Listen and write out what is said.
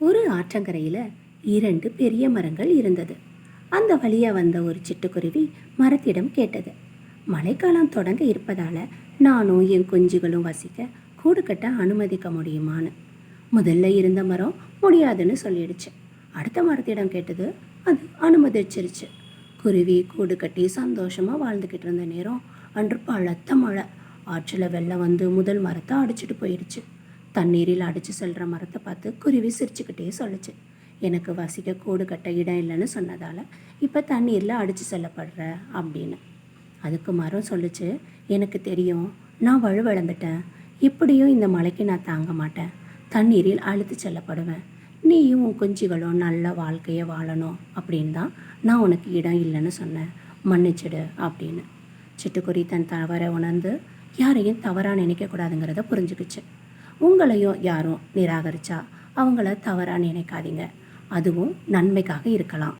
ஒரு ஆற்றங்கரையில் இரண்டு பெரிய மரங்கள் இருந்தது. அந்த வழியாக வந்த ஒரு சிட்டுக்குருவி மரத்திடம் கேட்டது. மழைக்காலம் தொடங்க இருப்பதால் நானும் என் குஞ்சுகளும் வசிக்க கூடு கட்ட அனுமதிக்க முடியுமான்னு. முதல்ல இருந்த மரம் முடியாதுன்னு சொல்லிடுச்சு. அடுத்த மரத்திடம் கேட்டது அது அனுமதிச்சிருச்சு. குருவி கூடு கட்டி சந்தோஷமாக வாழ்ந்துக்கிட்டு இருந்த நேரம் அன்று பழத்த மழை. ஆற்றில் வெள்ளம் வந்து முதல் மரத்தை அடிச்சிட்டு போயிடுச்சு. தண்ணீரில் அடித்து செல்கிற மரத்தை பார்த்து குருவி சிரிச்சுக்கிட்டே சொல்லுச்சு. எனக்கு வசிக்க கூடு கட்ட இடம் இல்லைன்னு சொன்னதால் இப்போ தண்ணீரில் அடித்து செல்லப்படுற அப்படின்னு. அதுக்கு மரம் சொல்லுச்சு எனக்கு தெரியும் நான் வலுவிழந்துட்டேன் இப்படியும் இந்த மலைக்கு நான் தாங்க மாட்டேன். தண்ணீரில் அழுத்து செல்லப்படுவேன். நீயும் உன் குஞ்சுகளும் நல்ல வாழ்க்கையை வாழணும் அப்படின்னு தான் நான் உனக்கு இடம் இல்லைன்னு சொன்னேன். மன்னிச்சிடு அப்படின்னு. சிட்டுக்குருவி தன் தவறை உணர்ந்து யாரையும் தவறாக நினைக்கக்கூடாதுங்கிறத புரிஞ்சுக்கிச்சு. உங்களையும் யாரும் நிராகரிச்சா அவங்கள தவறாக நினைக்காதீங்க. அதுவும் நன்மைக்காக இருக்கலாம்.